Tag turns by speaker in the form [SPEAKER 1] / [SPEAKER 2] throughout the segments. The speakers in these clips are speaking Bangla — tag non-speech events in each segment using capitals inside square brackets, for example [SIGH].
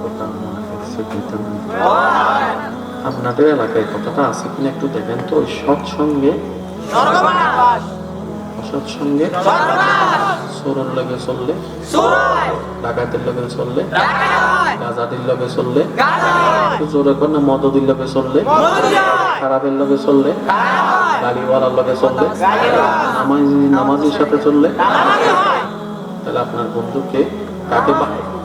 [SPEAKER 1] কথা মনে আপনাদের এলাকায় কথাটা আছে কিনা একটু দেখেন তো ওই সৎসঙ্গে অসৎসঙ্গে সোরর লগে চললে ডাকাতের লগে চললে গাজাদির লগে চললে জোরে করে না মদদির লগে চললে খারাপের লগে চললে গাড়িওয়ালার লগে চললে নামাজি নামাজির সাথে চললে তাহলে আপনার বন্ধুকে কাকে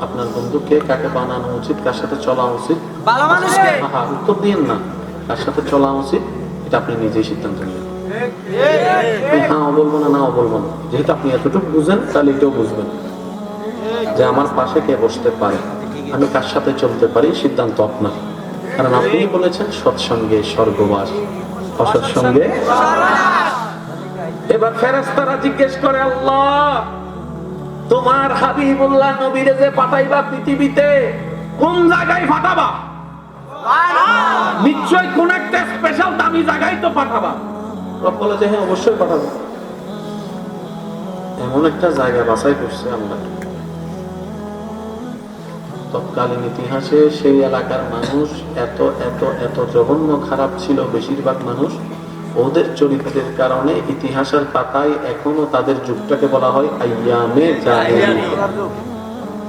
[SPEAKER 1] আপনার বন্ধুকে কাকে বানানো উচিত? কার সাথে চলা উচিত?
[SPEAKER 2] ভালো মানুষকে।
[SPEAKER 1] হ্যাঁ উত্তর দিন না। কার সাথে চলা উচিত? এটা আপনি নিজেই সিদ্ধান্ত নেবেন হ্যাঁ বলব না নাও বলব না। যেহেতু আপনি এতটুকু বুঝেন তাহলে এটাও বুঝবেন। যে আমার পাশে কে বসতে পারে? আমি কার সাথে চলতে পারি? সিদ্ধান্ত আপনার। কারণ আপনি বলেছেন সৎসঙ্গে স্বর্গবাস। অসৎসঙ্গে এবার ফেরেস্তারা জিজ্ঞেস করে আল্লাহ! তোমার হাবিবুল্লাহ নবীরে যে পাঠাইবা পৃথিবীতে, কোন জায়গায় পাঠাবা? নিশ্চয় কোন একটা স্পেশাল দামি জায়গায় তো পাঠাবা। হ্যাঁ অবশ্যই এমন একটা জায়গা বাছাই আমরা তৎকালীন ইতিহাসে সেই এলাকার মানুষ এত এত এত জঘন্য খারাপ ছিল, বেশিরভাগ মানুষ ওদের চরিত্রের কারণে ইতিহাসের পাতায় এখনও তাদের যুগটাকে বলা হয় আইয়ামে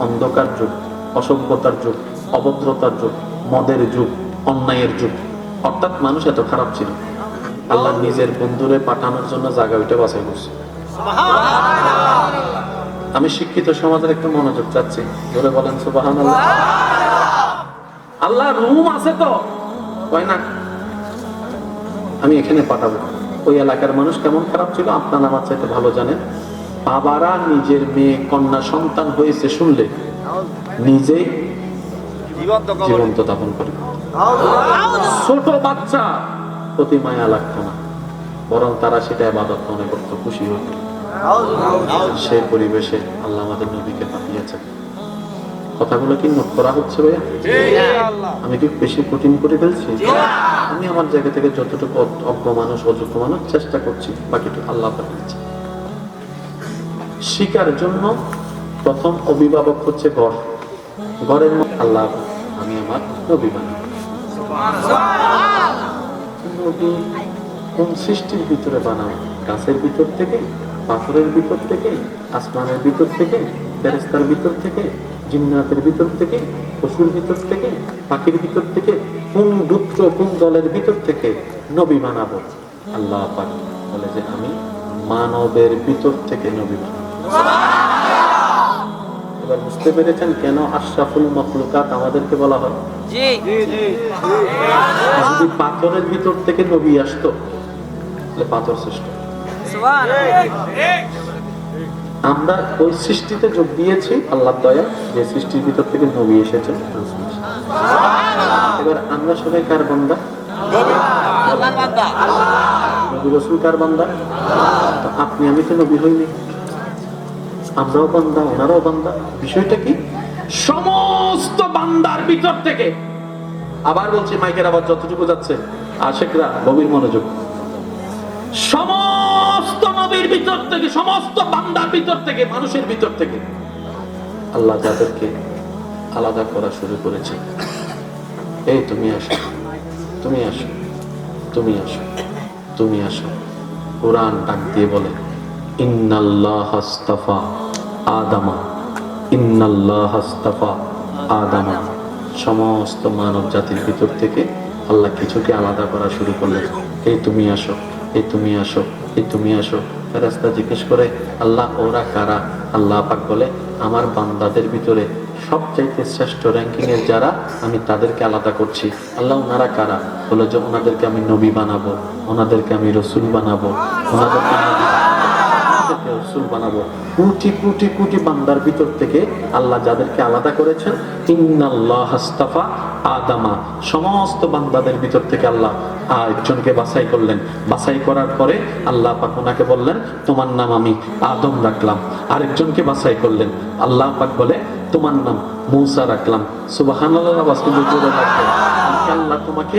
[SPEAKER 1] অন্ধকার যুগ, অসভ্যতার যুগ, অভদ্রতার যুগ, মদের যুগ, অন্যায়ের যুগ। অর্থাৎ মানুষ এত খারাপ ছিল। আল্লাহ নিজের বন্ধুরে পাঠানোর জন্য জায়গা ওইটা বাছাই করছে। আমি শিক্ষিত সমাজের একটু মনোযোগ চাচ্ছি। ধরে বলেন সুবাহান আল্লাহ আল্লাহ রুম আছে তো? কয় না? আমি এখানে পাঠাবো। ওই এলাকার মানুষ কেমন খারাপ ছিল? আপনার আমার চাইতে ভালো জানেন। বাবারা নিজের মেয়ে, কন্যা, সন্তান হয়েছে শুনলে নিজেই জীবন্ত দাপন করে। ছোট বাচ্চা প্রতি মায়া লাগতো না, বরং তারা সেটা আবাদত মনে করতো, খুশি হতো। সেই পরিবেশে আল্লাহ আমাদের নবীকে পাঠিয়েছেন। কথাগুলো কি নোট করা হচ্ছে ভাইয়া? আমি কি বেশি কঠিন করে ফেলছি? আমি আমার জায়গা থেকে যতটুকু অজ্ঞ মানুষ অযোগ্য মানুষ চেষ্টা করছি বাকিটুকু আল্লাহ পাঠিয়েছে শিকার জন্য প্রথম অভিভাবক হচ্ছে ঘর। ঘরের মধ্যে আল্লাহ আমি আমার নবী নবী কোন সৃষ্টির ভিতরে বানাবো গাছের ভিতর থেকে পাথরের ভিতর থেকে আসমানের ভিতর থেকে ফেরেস্তার ভিতর থেকে জিন্নাতের ভিতর থেকে পশুর ভিতর থেকে পাখির ভিতর থেকে কোন দুত্র কোন দলের ভিতর থেকে নবী বানাবো আল্লাহ পাক বলে যে আমি মানবের ভিতর থেকে নবী বানাবো এবার বুঝতে পেরেছেন কেন আশরাফুল মখলুকাত আমাদেরকে বলা হয়? যদি পাথরের ভিতর থেকে নবী আসতো পাথর শ্রেষ্ঠ।
[SPEAKER 2] সুবহান
[SPEAKER 1] আমরা ওই সৃষ্টিতে যোগ দিয়েছি আল্লাহ দয়া, যে সৃষ্টির ভিতর থেকে নবী এসেছেন এবার আমরা সবাই কার বান্দা?
[SPEAKER 2] বান্দা?
[SPEAKER 1] আপনি, আমি তো নবী হইনি। আমরাও বান্দা, ওনারাও বান্দা। বিষয়টা কি? সমস্ত বান্দার ভিতর থেকে। আবার বলছি, মাইকের আবার যতটুকু যাচ্ছে, আশেকরা গভীর মনোযোগ। সমস্ত নবীর ভিতর থেকে, সমস্ত বান্দার ভিতর থেকে, মানুষের ভিতর থেকে আল্লাহ যাদেরকে আলাদা করা শুরু করেছে। এই, তুমি আসো। তুমি আসো। তুমি আসো। তুমি আসো। কোরআন ডাক দিয়ে বলে, ইন্নাল্লাহ হাস্তাফা আদামা। ইন্নাল্লাহ হাস্তাফা আদামা। সমস্ত মানব জাতির ভিতর থেকে আল্লাহ কিছুকে আলাদা করা শুরু করলেন। এই, তুমি আসো। এই তুমি আসো, এই তুমি আসো। রাস্তা জিজ্ঞেস করে, আল্লাহ, ওরা কারা? আল্লাহ পাক বলে, আমার বান্দাদের ভিতরে সবচাইতে শ্রেষ্ঠ র্যাঙ্কিং এর যারা, আমি তাদেরকে আলাদা করছি। আল্লাহ, ওনারা কারা? বলে যে, ওনাদেরকে আমি নবী বানাবো, ওনাদেরকে আমি রসুল বানাবো ওনাদেরকে রসুল বানাবো। কোটি কোটি কোটি বান্দার ভিতর থেকে আল্লাহ যাদেরকে আলাদা করেছেন, ইন্নাল্লাহ আদামা। সমস্ত বান্দাদের ভিতর থেকে আল্লাহ একজনকে বাছাই করলেন। বাছাই করার পরে আল্লাহ পাক ওনাকে বললেন, তোমার নাম আমি আদম রাখলাম। আরেকজনকে বাছাই করলেন। আল্লাহ পাক বলে, তোমার নাম মৌসা রাখলাম। সুবাহান আল্লাহ আল্লাহ তোমাকে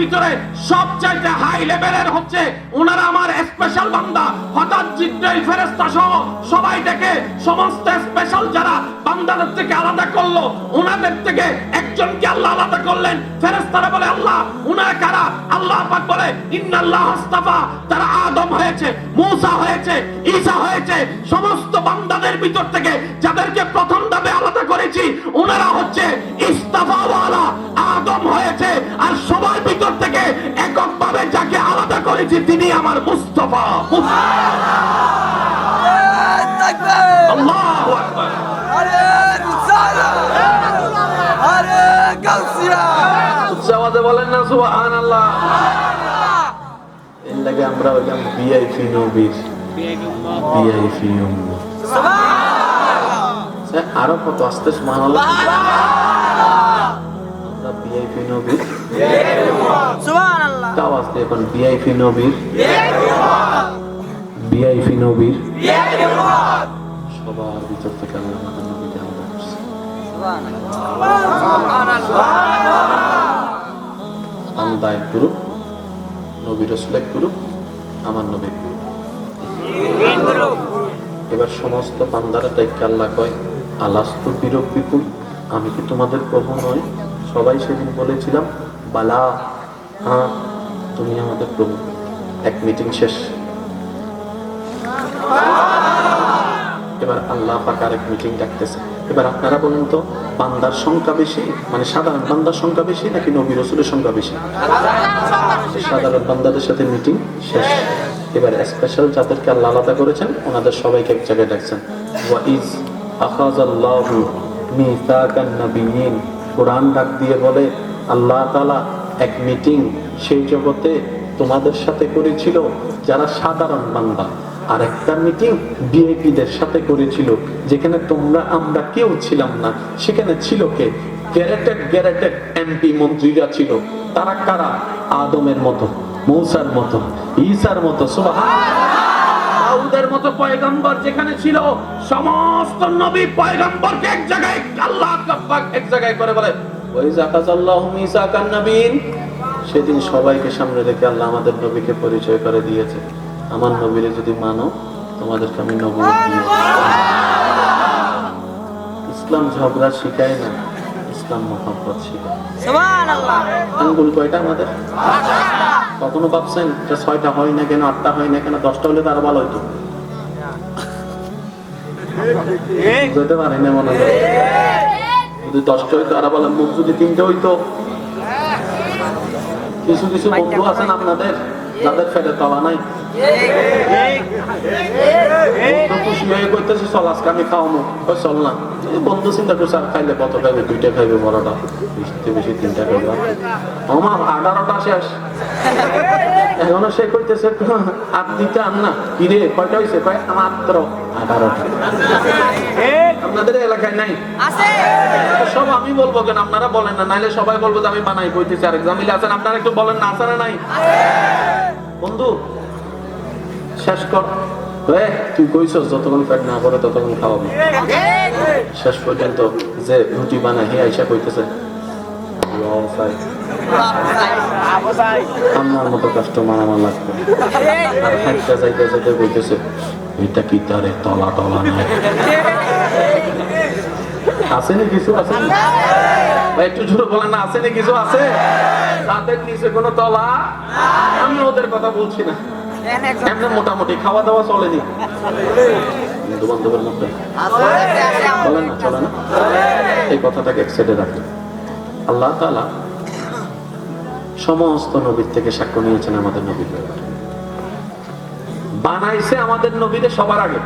[SPEAKER 1] ভিতরে সবচাইতে হাই লেভেলের হচ্ছে ওনারা আমার স্পেশাল বান্দা। হঠাৎ জিব্রাইল ফেরেস্তা সহ সবাই দেখে সমস্ত স্পেশাল যারা বান্দাদের থেকে আলাদা করল ওনাদের থেকে একজনকে আল্লাহ আলাদা করলেন। ফেরেশতারা বলে আল্লাহ ওনারা কারা? আল্লাহ পাক বলে ইন্নাল্লাহ আস্তাফা। তারা আদম হয়েছে মূসা হয়েছে ঈসা হয়েছে। সমস্ত বান্দাদের ভিতর থেকে যাদেরকে প্রথম ধাপে আলাদা করেছি ওনারা হচ্ছে ইস্তাফাওয়ালা। আদম হয়েছে আর সবার ভিতর থেকে এককভাবে যাকে আলাদা করেছি তিনি আমার মুস্তফা।
[SPEAKER 2] তাকবীর
[SPEAKER 1] আল্লাহু আকবার। উচ্চ আওয়াজে বলেন না সুবহানাল্লাহ। এর লাগে আমরা হইলাম ভিআইপি নবীর। ভিআইপি আরও কত আসতে সুবহানাল্লাহ? আমরা ভিআইপি নবীর। এখন ভিআইপি নবীর। ভিআইপি নবীর। সবার ভিতর থেকে আল্লাহ করছে। বান্দা এক গ্রুপ নবী রসুল গ্রুপ আমার নবী এবার সমস্ত পান্দারা তাইকে আল্লাহ কয়, আলাস্তু বিরূপ বিপুল আমি কি তোমাদের প্রভু নয় সবাই সেদিন বলেছিলাম, বালা হ্যাঁ তুমি আমাদের প্রভু। এক মিটিং শেষ। এবার আল্লাহ পাক আরেক মিটিং ডাকতেছে। এবার আপনারা বলুন তো, বান্দার সংখ্যা বেশি? মানে সাধারণ বান্দার সংখ্যা বেশি নাকি নবী রসুলের সংখ্যা বেশি? সাধারণ বান্দাদের সাথে মিটিং শেষ। এবার স্পেশাল যাদেরকে আল্লাহ আলাদা করেছেন, ওনাদের সবাইকে এক জায়গায় ডাকছেন। ওয়াইজ আখাযাল্লাহু মিসাকান নাবিয়িন কোরআন ডাক দিয়ে বলে, আল্লাহ তাআলা এক মিটিং সেই জগতে তোমাদের সাথে করেছিল যারা সাধারণ বান্দা। আর একটা মিটিং বিএপিদের সাথে করেছিল, যেখানে তোমরা, আমরা কেউ ছিলাম না। সেখানে ছিল কে? গ্যারেটেড গ্যারেটেড এমপি মন্ত্রীরা ছিল। তারা কারা? আদমের মতো, মৌসার মতো, ঈসার মতো পয়গম্বর যেখানে ছিল, সমস্ত নবী এক জায়গায়, আল্লাহ এক জায়গায় করে বলে ওই সেদিন সবাইকে সামনে রেখে আল্লাহ আমাদের নবীকে পরিচয় করে দিয়েছে। আমার নবীরে যদি মানো তোমাদেরকে আমি নবুয়ত দিয়ে ইসলাম ঝগড়া শিখায় না ইসলাম মোহাম্মত শিখায়। আঙ্গুল কয়টা আমাদের? কখনো ভাবছেন যে ছয়টা হয় না কেন আটটা হয় না কেন দশটা হলে তার ভালো হইতো। বুঝতে পারি না মনে হয়? যদি দশটা হইতো আর ভালো। মুখ যদি তিনটে হইতো। কিছু কিছু বন্ধু আছেন আপনাদের যাদের ফেলে তলা নাই। বন্ধু খুশি কইতেছে চল আজকে আমি খাওয়াবো ওই চল না এই চিন্তা করছে আর খাইলে কত খাইবে দুইটা খাইবে বড়টা বেশিতে বেশি তিনটা খাইবে আমার আঠারোটা শেষ এখনও সে কইতেছে আর দিতে আন না কিরে কয়টা হয়েছে কয় মাত্র আঠারোটা আপনাদের এলাকায় নাই
[SPEAKER 2] আছে
[SPEAKER 1] সব আমি বলব কেন আপনারা বলেন না নাইলে সবাই বলব যে আমি বানাই কইতেছি আর এক্সামিলে আছেন আপনারা একটু বলেন না আছেন না নাই বন্ধু শেষ কর। তুই কইছস যতক্ষণ পেট না করে ততক্ষণ খাওয়াবি। শেষ পর্যন্ত যে রুটি বানায়, হে আইসা কইতেছে আমার মতো কাস্টমার আমার লাগবে। হাইটটা যাইতে যাইতে এটা কি তারে তলা নাই? আছে না কিছু, আছে? একটু জোরে বলেন না, আছে না কিছু, আছে? তাদের নিচে কোনো তলা? আমি ওদের কথা বলছি না। এমনি মোটামুটি খাওয়া দাওয়া চলেনি বন্ধু বান্ধবের মধ্যে? বলেন না চলে না? এই কথাটাকে এক সাইডে রাখেন আল্লাহ তাআলা সমস্ত নবীর থেকে সাক্ষ্য নিয়েছেন আমাদের নবীর ব্যাপারে বানাইছে আমাদের নবীরে সবার আগে।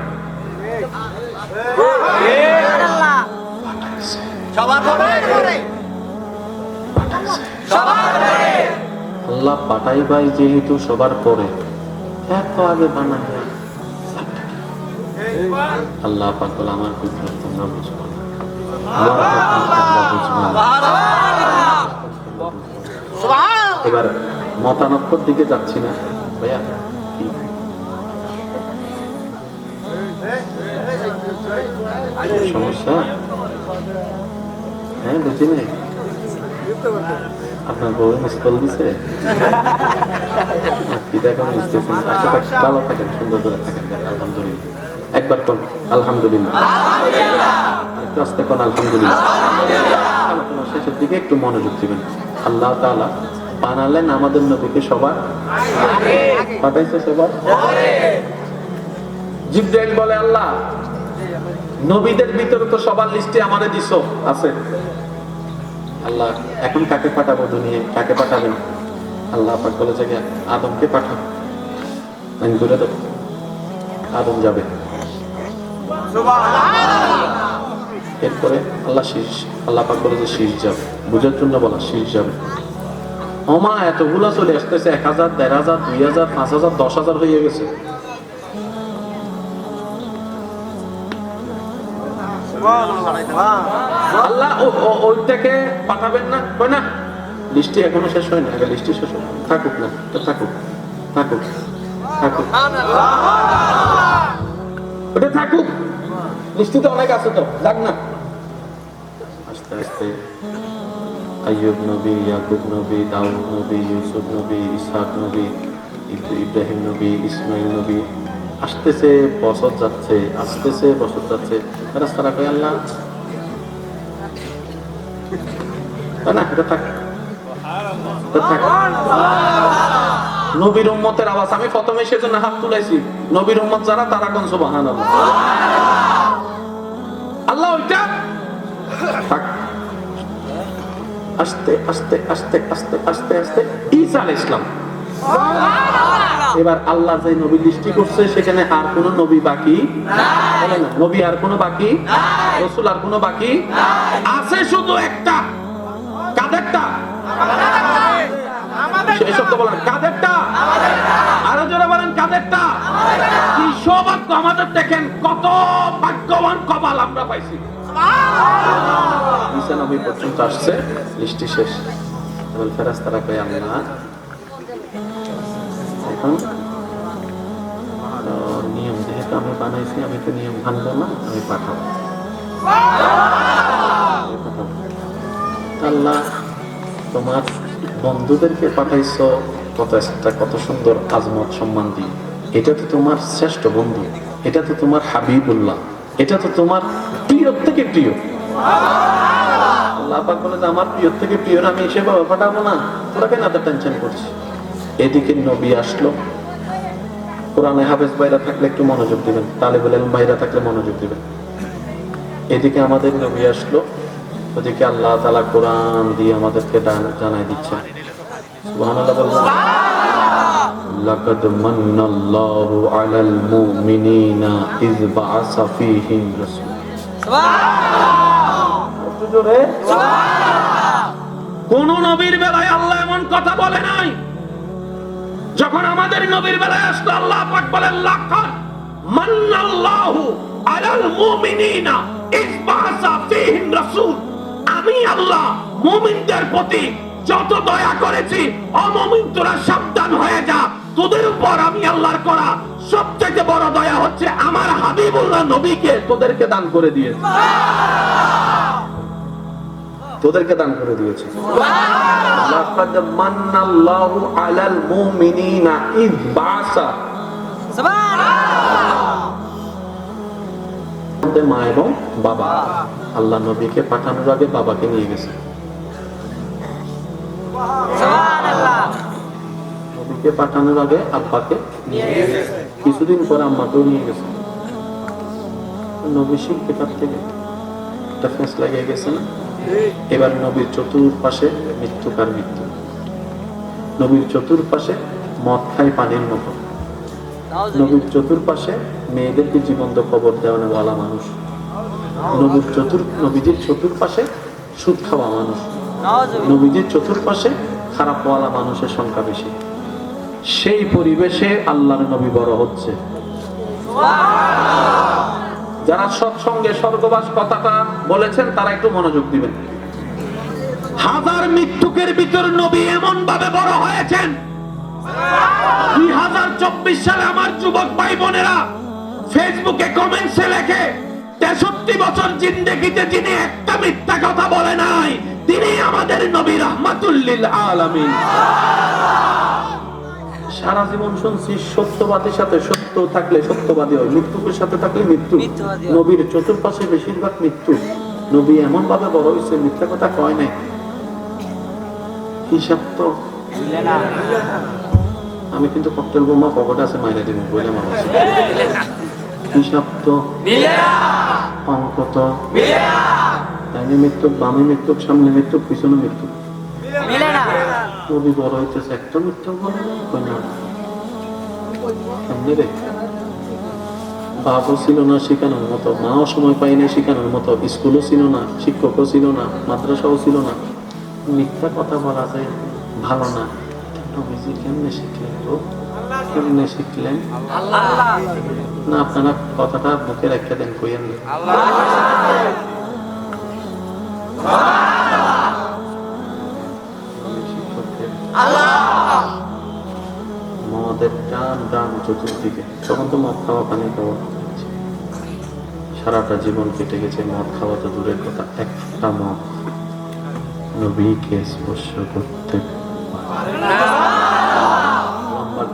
[SPEAKER 1] আল্লাহ পাঠাই ভাই যেহেতু সবার পরে। এত আগে বানাইয়া আল্লাহ পাক বলে আমার কুদরত তোমরা বুঝব না। না। এবার মতানক্ষর দিকে যাচ্ছি না ভাইয়া। সমস্যা? হ্যাঁ বুঝি নাই। আপনার বউ দিছে? [LAUGHS] বুঝতেছেন ভালো থাকেন সুন্দর করে থাকেন। আলহামদুলিল্লাহ। একবার কোন আলহামদুলিল্লাহ। একটু আস্তে কোন আলহামদুলিল্লাহ। আলোচনা শেষের দিকে একটু মনোযোগ দিবেন। আল্লাহ তাআলা বানালেন আমাদের নবীকে সবার। পাঠাইছে সবার। জিব্রাইল বলে আল্লাহ নবীদের ভিতরে তো সবার লিস্টে আমারে দিছো আছে। আল্লাহ এখন কাকে পাঠাবো দুনিয়া কাকে পাঠাবেন? আল্লাহ পাক বলেছে যে আদমকে পাঠাও। আমি করে দেবো আদম যাবে। এরপরে আল্লাহ শীষ আল্লাহ পাক বলে যে শীষ যাবে। বুঝার জন্য বলা শীষ যাবে। ওমা এতগুলা চলে আসতেছে এক হাজার দেড় হাজার দুই হাজার পাঁচ হাজার দশ হাজার হয়ে গেছে। আল্লাহ ওইটাকে পাঠাবেন না? না লিস্টি এখনও শেষ হয় না লিস্টি শেষ হয় থাকুক না, তো থাকুক থাকুক থাকুক। ওটা থাকুক। লিস্টিতে অনেক আছে তো, যাক না। আস্তে আস্তে। ইয়াকুব নবী, দাউদ ইউসুফ নবী ইব্রাহিম নবী ইসমাইল নবী আসতেছে, বছর যাচ্ছে, আসতেছে, বছর যাচ্ছে। রাস্তাটা কই আল্লাহ? না? এটা থাক। নবীর উম্মতের আওয়াজ। আমি প্রথমে সেজন্য হাত তুলাইছি। নবীর উম্মত যারা, তারা কোন সুবাহান আল্লাহ, ওইটা? আস্তে আস্তে আস্তে আস্তে আস্তে আস্তে। ঈসা আলাইহিস ইসলাম এবার আল্লাহ যে নবী দৃষ্টি করছে সেখানে আর কোন নবী বাকি নবী আর কোন বাকি? রসুল আর কোন বাকি? আছে শুধু একটা। কাদেরটা? শব্দ বলেন কাদেরটা? আরও জোরে বলেন কাদেরটা? কি সৌভাগ্য আমাদের দেখেন কত ভাগ্যবান কপাল আমরা পাইছি। ঈসা নবী পর্যন্ত আসছে লিস্টি শেষ। ফেরাস্তারা কই এখন। নিয়ম যেহেতু আমি বানাইছি, আমি তো নিয়ম ভাঙবো না, আমি পাঠাবো। আল্লাহ, তোমার বন্ধুদেরকে পাঠাইছো, কত একটা, কত সুন্দর আজমত সম্মান দিয়ে। এটা তো তোমার শ্রেষ্ঠ বন্ধু, এটা তো তোমার হাবিবুল্লাহ, এটা তো তোমার প্রিয় থেকে প্রিয়। আল্লাহ পাক বলে যে, আমার প্রিয় থেকে প্রিয় আমি এসে বাবা পাঠাবো না, তোরা কেন এত টেনশন করছিস? এদিকে নবী আসলো কোরআনে হাফেজ বাইরা থাকলে একটু মনোযোগ দিবেন তালেবুল ইলম বাইরা থাকলে মনোযোগ দিবেন এদিকে আমাদের নবী আসলো ওদিকে আল্লাহ তাআলা কোরআন দিয়ে আমাদেরকে দান- জানাই দিচ্ছে সুবহানাল্লাহ বলবেন لقد من الله على المؤمنين إذ بعث فيهم رسولا একটু জোরে কোন নবীর বেলায় আল্লাহ এমন কথা বলে নাই যখন আমাদের নবীর বেলায় আসলো, আল্লাহ পাক বলেন, লাকাদ মান্নাল্লাহু আলাল মুমিনিনা ইজ বাসা ফীহিম রাসূল। আমি আল্লাহ মুমিনদের প্রতি যত দয়া করেছি অমুমিন তোরা সাবধান হয়ে যা। তোদের উপর আমি আল্লাহর করা সবথেকে বড় দয়া হচ্ছে আমার হাবিবুল্লাহ নবীকে তোদেরকে দান করে দিয়েছে। তোদেরকে দান করে দিয়েছে। মা এবং বাবা আল্লাহ নবীকে পাঠানোর আগে বাবাকে নিয়ে গেছে। নবীকে পাঠানোর আগে আব্বাকে নিয়ে গেছে। কিছুদিন পরে আম্মাকেও নিয়ে গেছে। নবী কার থেকে একটা ফেঁস লাগিয়ে গেছে না? এবার নবীর চতুর্পাশে মৃত্যুকার মৃত্যু? নবীর চতুর্পাশে মদ খায় পানির মতো। নবীর চতুর্পাশে মেয়েদেরকে জীবন্ত কবর দেওয়ানেওয়ালা মানুষ। নবীর চতুর নবীজির চতুর্পাশে সুদ খাওয়া মানুষ। নবীজির চতুর্পাশে খারাপ ওয়ালা মানুষের সংখ্যা বেশি। সেই পরিবেশে আল্লাহর নবী বড় হচ্ছে। যারা সৎসঙ্গে স্বর্গবাস কথাটা বলেছেন, তারা একটু মনোযোগ দিবেন। হাজার মৃত্যুকের ভিতর নবী এমন ভাবে বড় হয়েছেন। দুই হাজার চব্বিশ সালে আমার যুবক ভাই বোনেরা ফেসবুকে কমেন্টসে লেখে, তেষট্টি বছর জিন্দেগিতে যিনি একটা মিথ্যা কথা বলে নাই, তিনি আমাদের নবী রহমাতুল্লিল আলামিন। সারা জীবন শুনছি সত্যবাদীর সাথে সত্য থাকলে সত্যবাদী হয়। মৃত্যুকের সাথে থাকলে মৃত্যু। নবীর চতুর্পাশে বেশিরভাগ মৃত্যু। নবী এমন ভাবে বড় হয়েছে মিথ্যা কথা কয় নাই। হিসাব তো আমি কিন্তু ককটেল বোমা পকেটে আছে মাইনে দিব বলে মানুষ হিসাব তো অঙ্ক তো ডাইনে মৃত্যু বামে মৃত্যু সামনে মৃত্যু পিছনে মৃত্যু
[SPEAKER 2] মিলে না।
[SPEAKER 1] নবী বড় হইতেছে একটা বলে কই না সামনে রে। বাপও ছিল না শেখানোর মতো, মাও সময় পাই না শেখানোর মতো, স্কুলও ছিল না, শিক্ষকও ছিল না, মাদ্রাসাও ছিল না। মিথ্যা কথা বলা যায় ভালো না। নবীজি কেমনে শিখলেন তো কেমনে শিখলেন? না, আপনারা কথাটা মুখে রেখে দেন, কইয়েন না। টান টান চতুর্দিকে। তখন তো মদ খাওয়া, পানি খাওয়া। সারাটা জীবন কেটে গেছে মদ খাওয়া তো দূরের কথা। একটা মদ নবীকে স্পর্শ করতে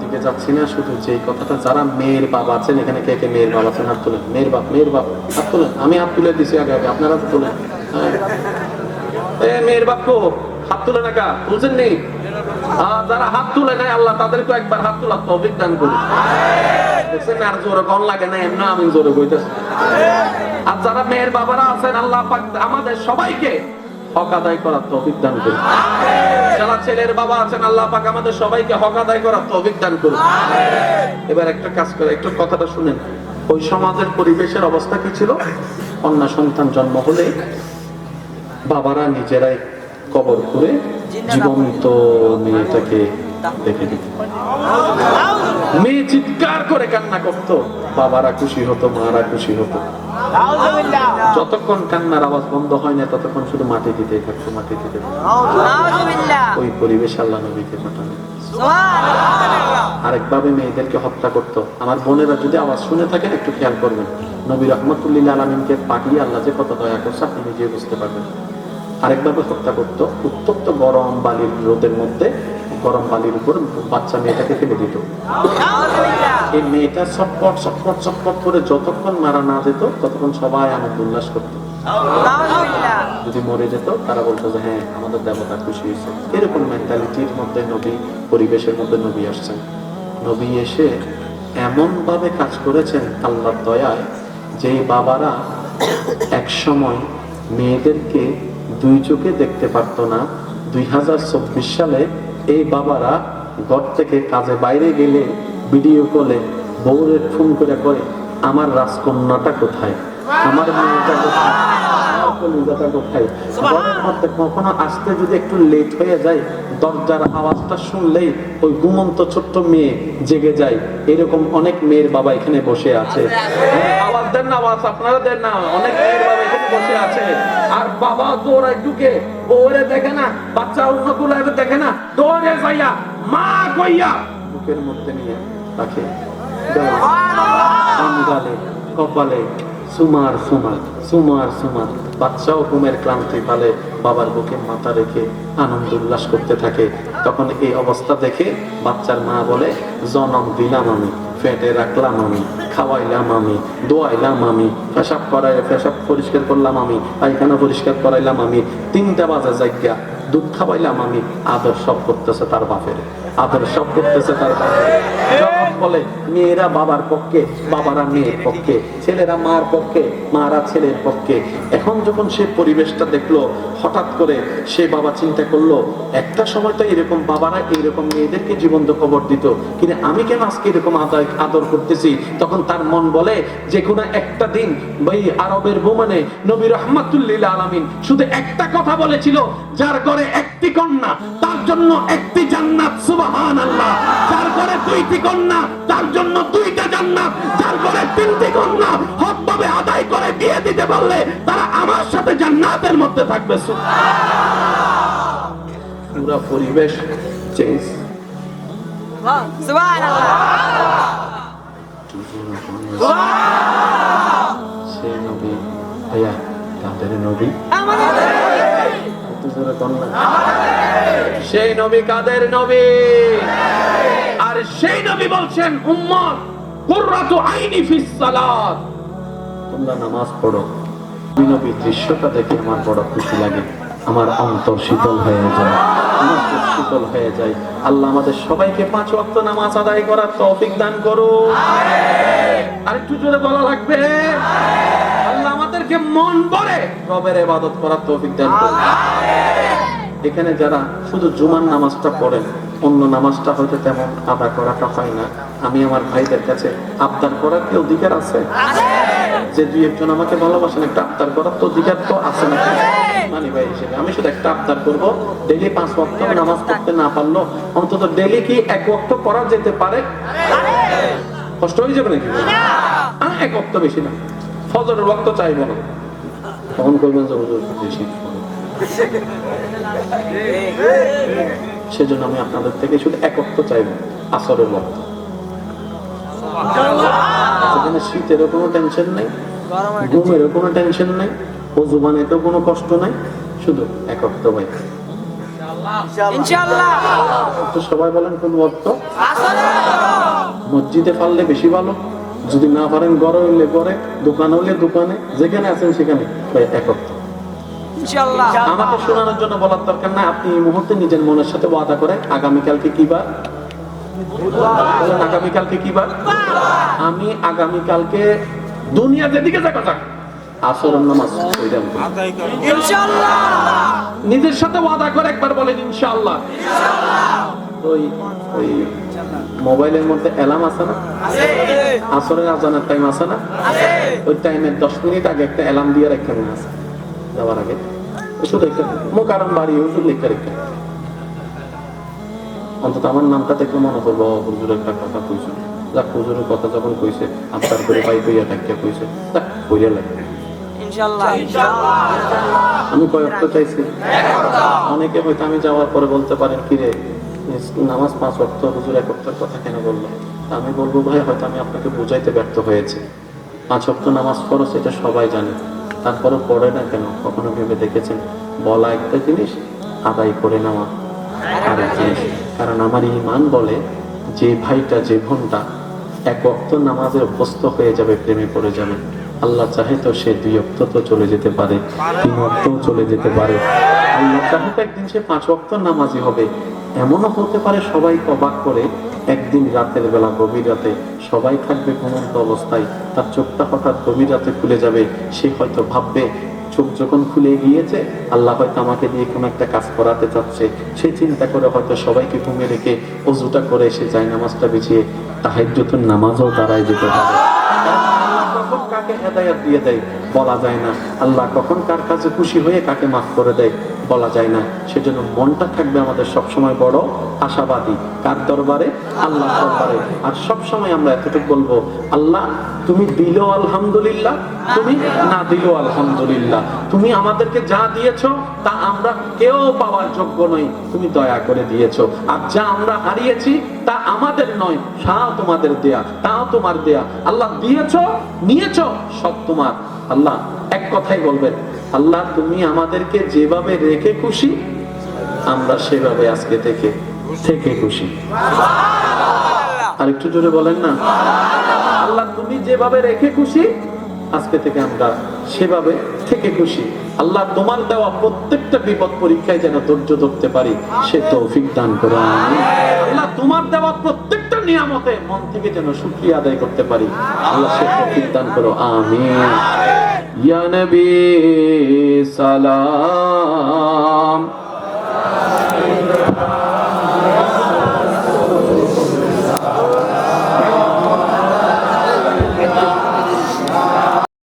[SPEAKER 1] দিকে যাচ্ছি না, শুধু যে কথাটা, যারা মেয়ের বাবা আছেন, এখানে কে কে মেয়ের বাবা আছেন, হাত তোলেন। মেয়ের বাপ মেয়ের বাপ, হাত তোলেন। আমি হাত তুলে দিছি আগে আগে, আপনারা তোলেন। হ্যাঁ। মেয়ের বাপ হাত তুলে না কা তুলছেন নেই যারা হাত তুলে নেয় আল্লাহ তাদেরকে একবার হাত তোলার তৌফিক দান দেখছেন আর জোরে কম লাগে না এমনি আমি জোরে আর যারা মেয়ের বাবারা আছেন, আল্লাহ আমাদের সবাইকে হক আদায় এবার একটা কাজ করে, একটু কথাটা শুনেন। ওই সমাজের পরিবেশের অবস্থা কি ছিল? কন্যা সন্তান জন্ম হলে বাবারা নিজেরাই কবর করে জীবন্ত মেয়েটাকে দেখে দিত। মেয়ে চিৎকার করে কান্না করত। বাবারা খুশি হতো, মারা খুশি হতো। যতক্ষণ কান্নার আওয়াজ বন্ধ হয় না, ততক্ষণ শুধু মাটি দিতেই থাকতো, মাটি দিতে ওই পরিবেশ আল্লাহ নবীকে পাঠানো। আরেকভাবে মেয়েদেরকে হত্যা করতো। আমার বোনেরা যদি আওয়াজ শুনে থাকেন, একটু খেয়াল করবেন। নবী রহমতুল্লিল আলমিনকে পাঠিয়ে আল্লাহ যে কত দয়া করছে, আপনি নিজে বুঝতে পারবেন। আরেকভাবে হত্যা করতো, উত্তপ্ত গরম বালির রোদের মধ্যে, গরম বালির উপর বাচ্চা মেয়েটাকে ফেলে দিত। এই মেয়েটা চটপট চটপট চটপট করে যতক্ষণ মারা না যেত, ততক্ষণ সবাই আনন্দ উল্লাস করতো। যদি মরে যেত, তারা বলতো যে হ্যাঁ আমাদের দেবতা খুশি হয়েছে। এরকম মেন্টালিটির মধ্যে নবী, পরিবেশের মধ্যে নবী আসছেন। নবী এসে এমন ভাবে কাজ করেছেন আল্লাহর দয়ায়, যেই বাবারা এক সময় মেয়েদেরকে দুই চোখে দেখতে পারতো না। দুই হাজার চব্বিশ সালে এই বাবারা ঘর থেকে কাজে বাইরে গেলে ভিডিও কলে বউরের ফোন করে করে আমার রাজকন্যাটা কোথায়? আমার মেয়েটা কোথায়? কলিজাটা কোথায়? ঘরের মধ্যে কখনো আসতে যদি একটু লেট হয়ে যায় দরজার আওয়াজটা শুনলেই ওই ঘুমন্ত ছোট্ট মেয়ে জেগে যায়। এরকম অনেক মেয়ের বাবা এখানে বসে আছে। আওয়াজ দেন না আওয়াজ আপনারা দেন না। অনেক মেয়ের বাবা বসে আছে। আর বাবা দৌড়ায় ঢুকে দেখে না, বাচ্চা অন্য দেখে না, দৌড়ে যাইয়া মা কইয়া বুকের মধ্যে নিয়ে গালে কপালে সুমার সুমার, বাচ্চাও ঘুমের ক্লান্তি পালে, বাবার বুকে মাথা রেখে আনন্দ উল্লাস করতে থাকে। তখন এই অবস্থা দেখে বাচ্চার মা বলে, জনম দিলাম আমি। ফেটে রাখলাম আমি, খাওয়াইলাম আমি, দোয়াইলাম আমি, পেশাব করাই পেশাব পরিষ্কার করলাম আমি, পায়খানা পরিষ্কার করাইলাম আমি, তিনটা বাজে জায়গা দুধ খাওয়াইলাম আমি, আদর সব করতেছে তার বাপের, আদর সব করতেছে তার বাপের। বলে, মেয়েরা বাবার পক্ষে, বাবারা মেয়ের পক্ষে, ছেলেরা মার পক্ষে, মারা ছেলের পক্ষে। এখন যখন সে পরিবেশটা দেখল, হঠাৎ করে সে বাবা চিন্তা করল, একটা সময় তো এরকম বাবারা মেয়েদেরকে জীবন্ত খবর দিত, কিন্তু আমি কেন আজকে এরকম আদায় আদর করতেছি? তখন তার মন বলে, যে কোনো একটা দিন ভাই আরবের বোমানে নবী রহমাতুল্লিল আলামিন শুধু একটা কথা বলেছিল, যার ঘরে একটি কন্যা, তার জন্য একটি জান্নাত সুবহান আল্লাহ যার ঘরে দুইটি কন্যা তার জন্য দুইটা জান্নাত যার ঘরে তিনটি কন্যা হকভাবে আদায় করে বিয়ে দিতে পারলে তারা আমার সাথে জান্নাতের মধ্যে থাকবে। পুরা পরিবেশ চেঞ্জ সে নবী ভাইয়া তাদের নবী।
[SPEAKER 2] আমাদের
[SPEAKER 1] কর সেই নবী কাদের নবী? আর সেই নবী বলছেন, উম্মত আইনি ফিস সালাত। তোমরা নামাজ পড়ো। নবীর দৃশ্যটা দেখে আমার বড় খুশি লাগে। আমার অন্তর শীতল হয়ে যায়। শীতল হয়ে যায়। আল্লাহ আমাদের সবাইকে পাঁচ ওয়াক্ত নামাজ আদায় করার তৌফিক দান করো আরেকটু জোরে বলা লাগবে? আমাদেরকে মন ভরে রবের ইবাদত করার তৌফিক দান করো এখানে যারা শুধু জুমার নামাজটা পড়েন অন্য নামাজটা হয়তো তেমন আদা করাটা হয় না। আমি আমার ভাইদের কাছে আবদার করার কি অধিকার আছে? যে দুই একজন আমাকে ভালোবাসেন একটা আবদার করার তো অধিকার তো আছে নাকি মানে ভাই হিসেবে আমি শুধু একটা আবদার করব ডেলি পাঁচ ওয়াক্ত নামাজ পড়তে না পারল অন্তত ডেলি কি এক ওয়াক্ত করা যেতে পারে? কষ্ট হয়ে যাবে নাকি? এক ওয়াক্ত বেশি না। ফজরের ওয়াক্ত চাইব না। তখন করবেন যে হুজুর বেশি সেজন্য আমি আপনাদের থেকে শুধু একত্র চাইব আসরের সেখানে শীতেরও কোনো টেনশন নেই ঘুমেরও কোনো টেনশন নেই অজুবানেতেও কোনো কষ্ট নাই শুধু একত্র ভাই। সবাই বলেন কোন
[SPEAKER 2] আসলে
[SPEAKER 1] মসজিদে পারলে বেশি ভালো। যদি না পারেন গড়ে হইলে গড়ে দোকান হইলে দোকানে যেখানে আছেন সেখানে।
[SPEAKER 2] ইনশাআল্লাহ।
[SPEAKER 1] আমাকে শোনানোর জন্য বলার দরকার না আপনি এই মুহূর্তে নিজের মনের সাথে ওয়াদা করে আগামীকালকে কি বার? আগামীকালকে কি বার? আমি আগামীকালকে দুনিয়া যেদিকে আসরের নামাজ নিজের সাথে ওয়াদা করে একবার বলেন ইনশাআল্লাহ। ওই ওই মোবাইলের মধ্যে অ্যালার্ম আছে না? আসরের আজানের টাইম আছে না? ওই টাইমের দশ মিনিট আগে একটা অ্যালার্ম দিয়ে রেখে মনে আছে যাওয়ার আগে। ওই শুধু মোকারম বাড়ি লেখা রেখে অন্তত আমার নামটা দেখলে মনে করব হুজুর একটা কথা কইছে। যাক হুজুরের কথা যখন কইছে আপনার করে পাই কইয়া ডাকিয়া কইছে। যাক কইয়া লাগে
[SPEAKER 2] ইনশাআল্লাহ।
[SPEAKER 1] আমি কয়েকটা চাইছি। অনেকে হয়তো আমি যাওয়ার পরে বলতে পারেন কি রে নামাজ পাঁচ অক্ট হুজুর এক অক্টের কথা কেন বলল? আমি বলব ভাই, হয়তো আমি আপনাকে বুঝাইতে ব্যর্থ হয়েছে। পাঁচ অক্ট নামাজ ফরজ এটা সবাই জানে। তারপরে পড়ে না কেন? কখনো ভেবে দেখেছেন? বলা একটা জিনিস, আদায় করে নেওয়া আর এক জিনিস। কারণ আমার ইমান বলে, যে ভাইটা, যে বোনটা এক অক্ত নামাজে অভ্যস্ত হয়ে যাবে, প্রেমে পড়ে যাবে। আল্লাহ চাহে তো সে দুই অক্ত তো চলে যেতে পারে তিন অক্তও চলে যেতে পারে। আল্লাহ চাহে তো একদিন সে পাঁচ অক্ত নামাজি হবে। এমনও হতে পারে সবাই অবাক করে, একদিন রাতের বেলা গভীর রাতে সবাই থাকবে ঘুমন্ত অবস্থায়, তার চোখটা হঠাৎ গভীর রাতে খুলে যাবে, সে হয়তো ভাববে, চোখ যখন খুলে গিয়েছে, আল্লাহ হয়তো আমাকে দিয়ে কোনো একটা কাজ করাতে চাচ্ছে। সে চিন্তা করে হয়তো সবাইকে ঘুমিয়ে রেখে অজুটা করে সে যায় নামাজটা বিছিয়ে তাহাজ্জুদের নামাজও দাঁড়ায় যেতে পারে। কখন কাকে হেদায়াত দিয়ে দেয়? বলা যায় না। আল্লাহ কখন কার কাছে খুশি হয়ে কাকে মাফ করে দেয়? বলা যায় না। সেজন্য মনটা থাকবে আমাদের সবসময় বড়, আশাবাদী। কার দরবারে? আল্লাহ দরবারে। আর সব সময় আমরা এতটুকু বলব, আল্লাহ, তুমি দিলো আলহামদুলিল্লাহ, তুমি না দিলো আলহামদুলিল্লাহ। তুমি আমাদেরকে যা দিয়েছ, তা আমরা কেউ পাওয়ার যোগ্য নই। তুমি দয়া করে দিয়েছ। আর যা আমরা হারিয়েছি, তা আমাদের নয় তাও তোমাদের দেয়া, তা তোমার দেয়া। আল্লাহ দিয়েছ, নিয়েছ, সব তোমার। আল্লাহ এক কথাই বলবেন আল্লাহ, তুমি আমাদেরকে যেভাবে রেখে খুশি, আমরা সেভাবে আজকে থেকে থেকে খুশি। আর একটু জোরে বলেন না? আল্লাহ, তুমি যেভাবে রেখে খুশি, আজকে থেকে আমরা সেভাবে থেকে খুশি। আল্লাহ তোমার দেওয়া প্রত্যেকটা বিপদ পরীক্ষায় যেন ধৈর্য ধরতে পারি, সে তৌফিক দান করো আল্লাহ তোমার দেওয়া প্রত্যেকটা নিয়ামতে মন থেকে যেন সুখী আদায় করতে পারি। আল্লাহ সে তৌফিক দান করো। আমি ইয়া নবী, সালাম।